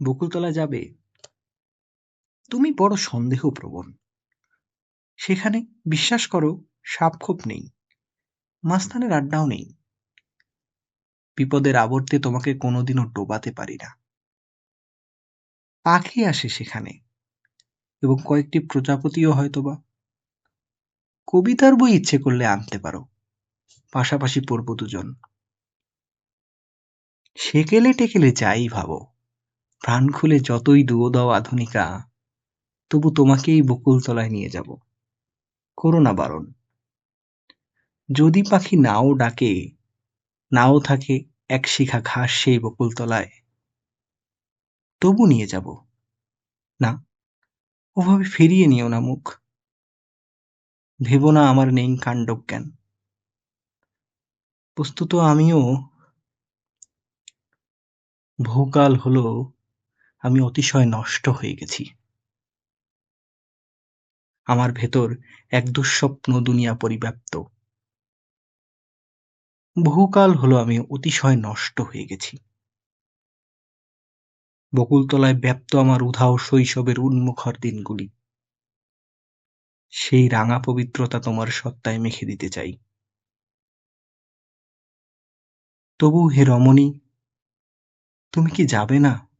বকুলতলা যাবে? তুমি বড় সন্দেহপ্রবণ। সেখানে, বিশ্বাস করো, সাপখোপ নেই। মাস্তানের আড্ডাও নেই। বিপদের আবর্তে তোমাকে কোনোদিনও ডোবাতে পারি না। পাখি আসে সেখানে, এবং কয়েকটি প্রজাপতিও হয়তোবা। কবিতার বই ইচ্ছে করলে আনতে পারো, পাশাপাশি পড়ব দুজন। সেকেলে টেকেলে যাই ভাবো। প্রাণ খুলে যতই দুয়ো দাও আধুনিকা, তবু তোমাকেই বকুলতলায় নিয়ে যাব। করো না বারণ। যদি পাখি নাও ডাকে, নাও থাকে এক শিখা ঘাস সেই বকুলতলায় তবু নিয়ে যাব। না, ওভাবে ফিরিয়ে নিও না মুখ। ভেবো না আমার নেই কাণ্ডজ্ঞান বস্তুত আমিও ভোকাল হলো আমি অতিশয় নষ্ট হয়ে গেছি। আমার ভেতর এক দুঃস্বপ্ন দুনিয়া পরিব্যাপ্ত। বহুকাল হলো আমি অতিশয় নষ্ট হয়ে গেছি। বকুলতলায় ব্যপ্ত আমার উধাও শৈশবের উন্মুখর দিনগুলি। সেই রাঙা পবিত্রতা তোমার সত্তায় মেখে দিতে চাই। তবু হে রমণী, তুমি কি যাবে না?